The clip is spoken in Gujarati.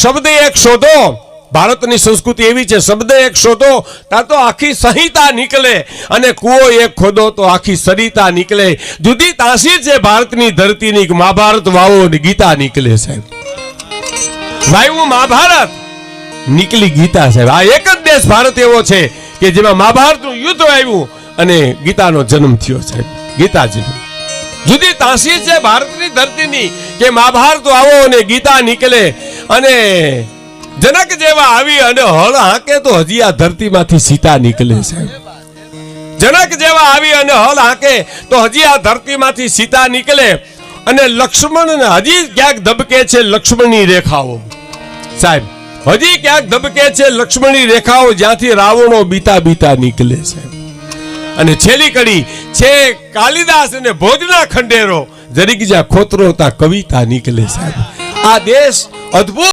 શબ્દ એક શોધો. ભારતની સંસ્કૃતિ એવી છે, શબ્દ એક શોધો ત્યાં તો આખી સંહિતા નીકળે અને કૂવો એક ખોદો તો આખી સરિતા નીકળે. જુદી તાસી છે ભારતની ધરતીની, મહાભારત વાવો ગીતા નીકળે સાહેબ. વાયુ મહાભારત નીકળી ગીતા સાહેબ. આ એક જ દેશ ભારત એવો છે કે જેમાં મહાભારતનું યુદ્ધ આવ્યું અને ગીતાનો જન્મ થયો સાહેબ. ગીતાજીનો. જુદી તાસી છે ભારતની ધરતીની કે મહાભારત આવો અને ગીતા નીકળે. અને જનક જેવા આવી અને હળ હાંકે તો હજી આ ધરતીમાંથી સીતા નીકળે છે. જનક જેવા આવી અને હળ હાંકે તો હજી આ ધરતીમાંથી સીતા નીકળે. અને લક્ષ્મણ હજી ક્યાંક ધબકે છે લક્ષ્મણની રેખાઓ. સાહેબ, હજી ક્યાંક ધબકે છે લક્ષ્મણની રેખાઓ જ્યાંથી રાવણો બીતા બીતા નીકળે છે. અને છેલ્લી કડી છે કાલિદાસ અને ભોજના ખંડેરો જરીક જ્યાં ખોતરો તા કવિતા નીકળે સાહેબ આ દેશ Отбой!